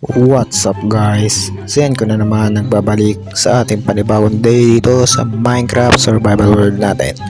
What's up guys? Siyan ko na naman nagbabalik sa ating panibagong day dito sa Minecraft Survival World natin.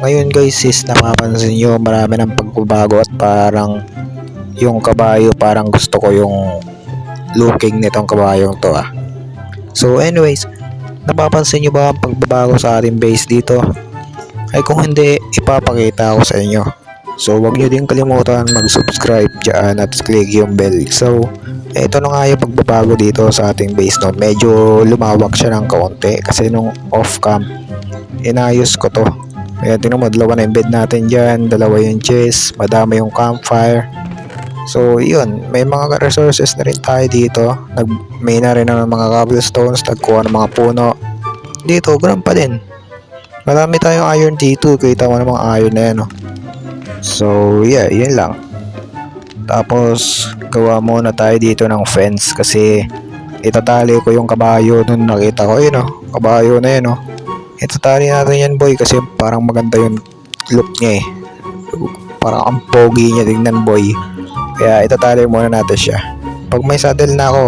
Ngayon guys is napapansin nyo marami ng pagbabago at parang yung kabayo parang gusto ko yung looking nitong kabayong to ah. So anyways, napapansin nyo ba ang pagbabago sa ating base dito? Ay kung hindi, ipapakita ko sa inyo. So wag nyo din kalimutan mag-subscribe dyan at click yung bell. So ito na nga yung pagbabago dito sa ating base no. Medyo lumawak siya ng kaunti kasi nung off cam inayos ko to. Kaya tingnan mo, dalawa na yung bed natin dyan, dalawa yung chest, madami yung campfire. So yun, may mga resources na rin tayo dito. Nag may na rin ng mga cobblestones, nagkuha ng mga puno. Dito, ganun pa din. Marami tayong iron dito, kita mo namang iron na yan. No? So yeah, yun lang. Tapos, gawa muna tayo dito ng fence kasi itatali ko yung kabayo nung nakita ko. Yun oh, kabayo na yun oh. Itatali natin yan boy kasi parang maganda yung look niya eh. Parang ang pogi niya tingnan boy. Kaya itatali muna natin siya. Pag may saddle na ako,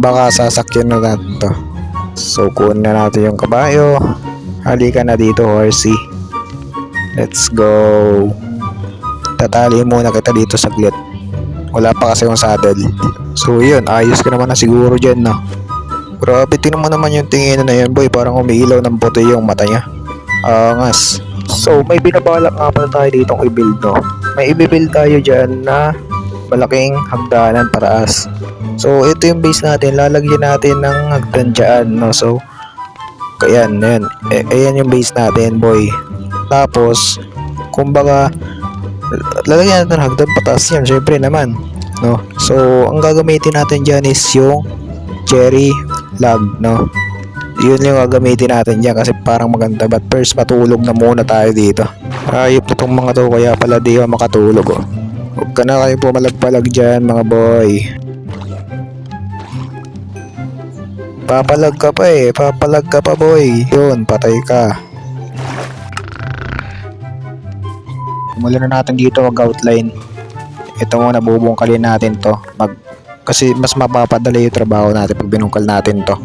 baka sasakyan na natin to. So, kunin na natin yung kabayo. Halika na dito, horsey. Let's go. Tatali muna kita dito saglit. Wala pa kasi yung saddle. So yun, ayos ka naman na siguro dyan no. Grabe, tingnan mo naman yung tingin na yun boy. Parang umiilaw ng puti yung mata niya. Angas. So may binabalak nga pala tayo dito i-build no. May i-build tayo dyan na malaking hagdanan paraas. So ito yung base natin. Lalagyan natin ng hagdan dyan no. So Ayan, ayan. Ayan yung base natin, boy. Tapos, kumbaga, lalagyan natin ng hagdan yan, syempre naman. No? So, ang gagamitin natin dyan is yung cherry log, no? Yun yung gagamitin natin dyan kasi parang maganda. But first, matulog na muna tayo dito. Ayop na tong mga to, kaya pala di ako makatulog, oh. Huwag ka na kayo pumalag-palag dyan, mga boy. Papalag ka pa eh, papalag ka pa boy. Yun, patay ka. Mula na natin dito mag-outline. Ito muna bubungkalin natin to. Mag kasi mas mapapadali yung trabaho natin pag binungkal natin to.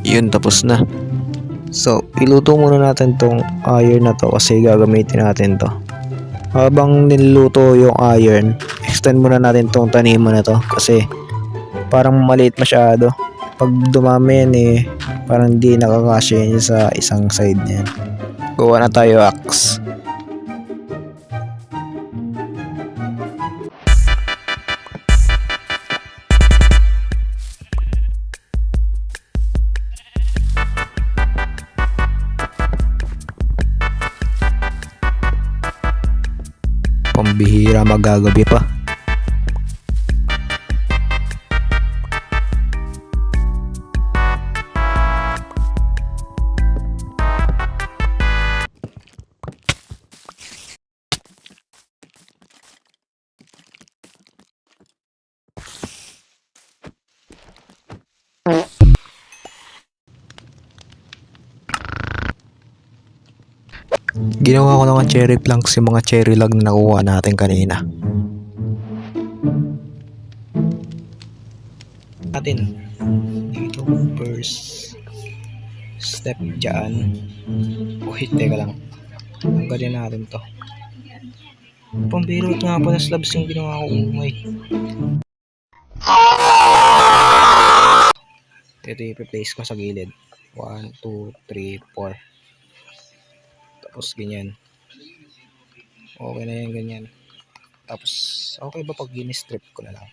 Yun, tapos na. So, iluto muna natin tong iron na to kasi gagamitin natin to. Habang niluto yung iron, extend muna natin tong taniman na to kasi parang maliit masyado. Pag dumami yan eh, parang hindi nakakasya yun sa isang side niyan. Gawa na tayo axe. Pambihira magagabi pa. Ginawa ko naman cherry planks yung mga cherry log na nakuha natin kanina. Natin dito first step dyan. Wait, teka lang. Tanggalin natin to. Pambirot nga pa na slabs yung ginawa ko umay. Ito i-replace ko sa gilid. 1, 2, 3, 4. Tapos ganyan. Okay na yan ganyan. Tapos okay ba pag gini-strip ko na lang?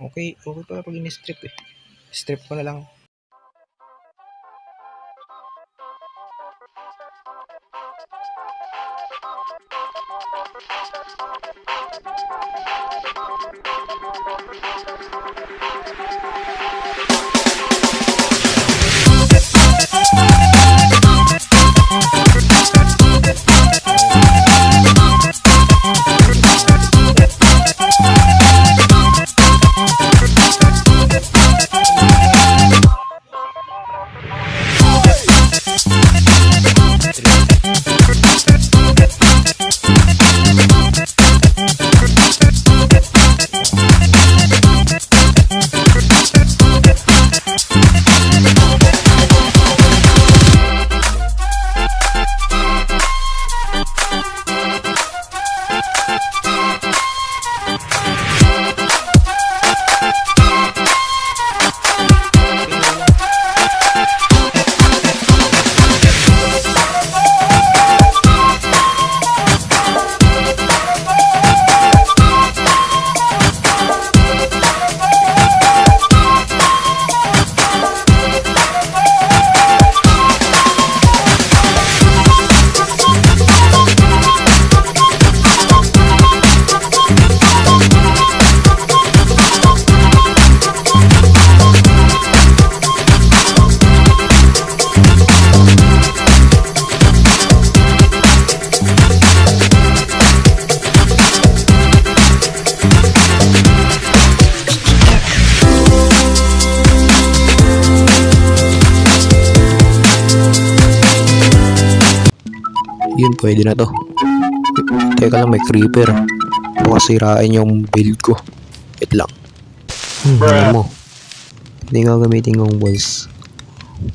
Okay, okay pa pag gini-strip eh. Strip ko na lang. Yun, pwede na to. Teka lang, may creeper. Baka sirain yung build ko. Wait lang. Hmm, ano mo. Hindi nga gamitin yung walls.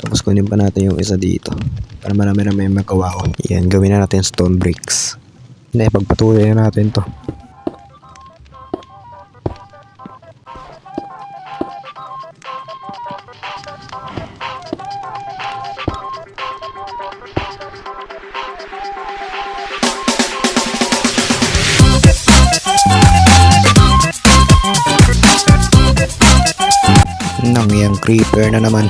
Tapos kunin pa natin yung isa dito. Para marami na may magawa ko. Yan, gawin na natin stone bricks. Hindi, pagpatuloy na natin to. Creeper na naman.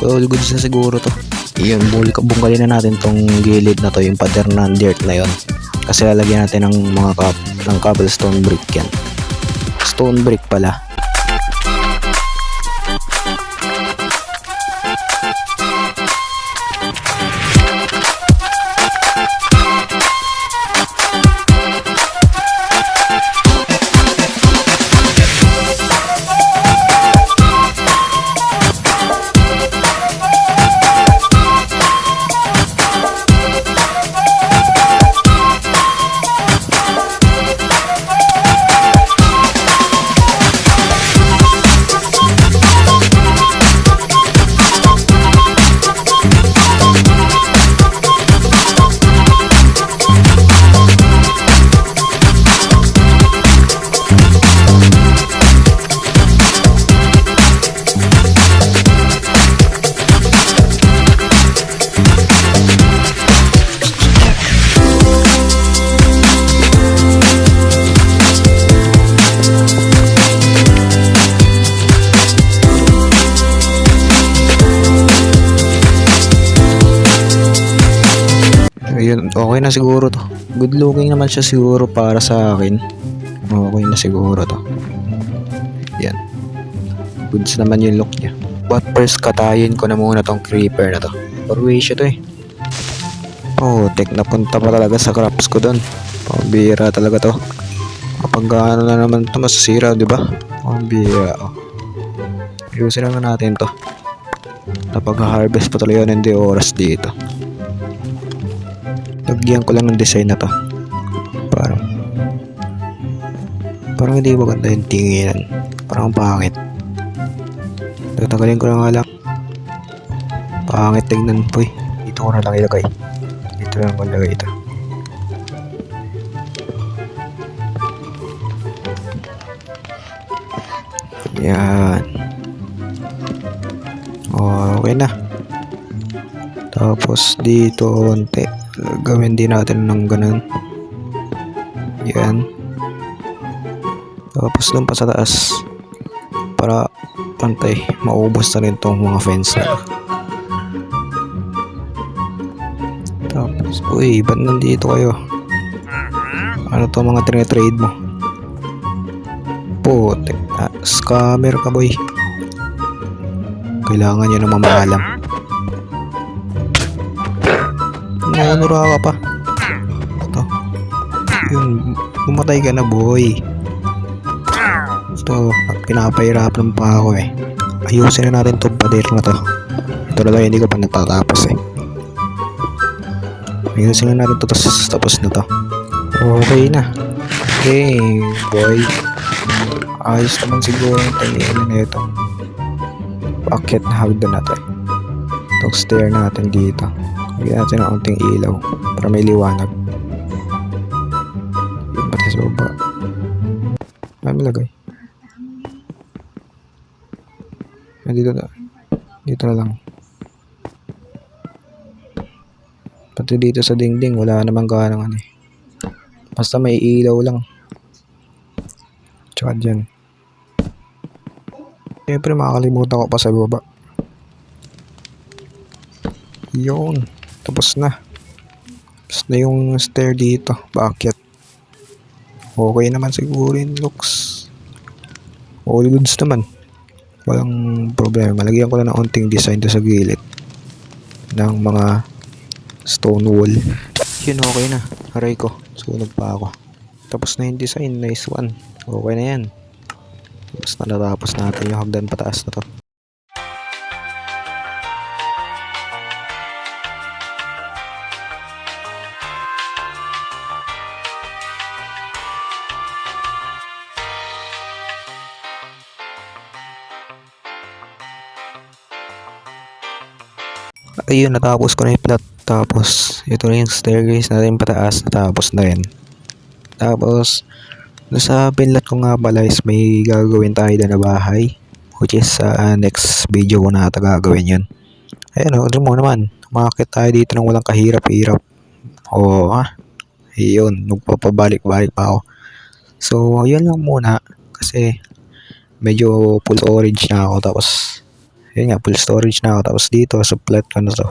All goods na siguro to. Yun, bungkalin na natin tong gilid na to, yung pader ng dirt na yon. Kasi lalagyan natin ng mga cup, ng cobblestone brick yan. Stone brick pala. Okay na siguro to. Good looking naman siya siguro para sa akin. Okay na siguro to. Yan. Goods naman yung look niya. But first, katayin ko na muna tong creeper na to. Parway siya to eh. Oh, tek napunta pa talaga sa crops ko doon. Pambira talaga to. Kapag ano na naman to masasira, di ba? Pambira. Oh. Ayusin na natin to. Napag-harvest pa talaga hindi oras dito. Lagyan ko lang ng design na to. Parang Parang hindi maganda yung tinginan. Parang pangit. Tatagalin ko lang. Pangit tignan po eh. Dito ko na lang ilagay. Dito lang ko ilagay ito. Yan. Okay na. Tapos dito konti. Gawin din natin ng ganun. Yan. Tapos dun pa sa taas. Para pantay. Maubos na rin tong mga fence na. Tapos, uy, ba't nandito kayo? Ano to mga trade mo? Putek. Ah, scammer ka boy. Kailangan nyo na mamahalam. Nangunura ka pa. Ito. Yun, pumatay ka na boy. Ito, pinapahirapan pa ako eh. Ayusin na natin itong pader na to. Ito lang, hindi ko pa natatapos eh. Ayusin na natin to, tapos, tapos na to. Okay na. Okay, boy. Ayos naman siguro yung tanginan na ito. Bakit na hagdan na to eh. Itong stair natin dito. Lagyan natin ng unting ilaw para may liwanag. Yung pati sa baba. Ano malagay? Ah, dito na. Dito na lang. Pati dito sa dingding, wala namang ganang ano eh. Basta may ilaw lang. Tsaka dyan. Siyempre makakalimutan ko pa sa baba. Yun. Tapos na. Tapos na yung stair dito. Bakit? Okay naman siguro yung looks. All goods naman. Walang problema. Lagyan ko lang ng unting design doon sa gilid. Ng mga stone wall. yun, okay na. Aray ko, sunog pa ako. Tapos na yung design, nice one. Okay na yan. Tapos na natapos natin yung hagdan pataas na to. Ayun, natapos ko na yung plot. Tapos, ito na yung staircase natin pataas. Natapos na rin. Tapos, sa pinlat ko nga pala is may gagawin tayo na bahay. Which is sa next video ko na ata gagawin yun. Ayun, oh, mo naman. Makakit tayo dito ng walang kahirap-hirap. Oo, ha? Ayun, nagpapabalik-balik pa ako. So, yun lang muna. Kasi, medyo full storage na ako. Tapos, yun nga, full storage na ako. Tapos dito, sa plot ko na to.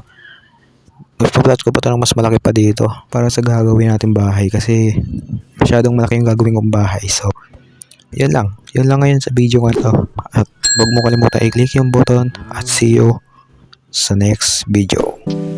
Ipa-plot ko pa to ng mas malaki pa dito. Para sa gagawin natin bahay. Kasi, masyadong malaki yung gagawin kong bahay. So, yun lang. Yun lang ngayon sa video ko to. At, huwag mo kalimutan i-click yung button. At see you sa next video.